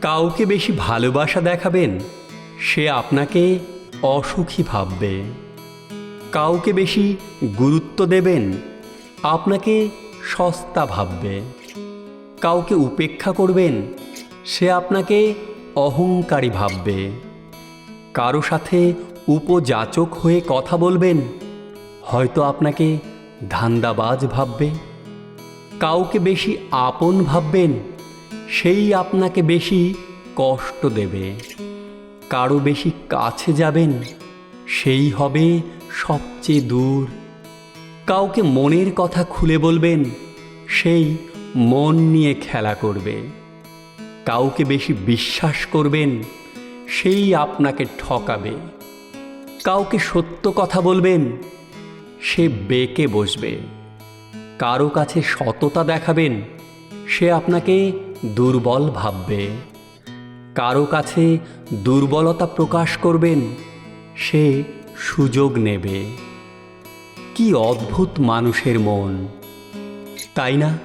কাউকে বেশি ভালোবাসা দেখাবেন, সে আপনাকে অসুখী ভাববে। কাউকে বেশি গুরুত্ব দেবেন, আপনাকে সস্তা ভাববে। কাউকে উপেক্ষা করবেন, সে আপনাকে অহংকারী ভাববে। কারও সাথে উপযাচক হয়ে কথা বলবেন, হয়তো আপনাকে ধান্দাবাজ ভাববে। কাউকে বেশি আপন ভাববেন সেই আপনাকে বেশি কষ্ট দেবে। কারও বেশি কাছে যাবেন, সেই হবে সবচেয়ে দূর। কাউকে মনের কথা খুলে বলবেন, সেই মন নিয়ে খেলা করবে। কাউকে বেশি বিশ্বাস করবেন, সেই আপনাকে ঠকাবে। কাউকে সত্য কথা বলবেন, সে বেঁকে বসবে। কারও কাছে সততা দেখাবেন, সে আপনাকে দুর্বল ভাববে। কারও কাছে দুর্বলতা প্রকাশ করবেন, সে সুযোগ নেবে। কি অদ্ভুত মানুষের মন, তাই না?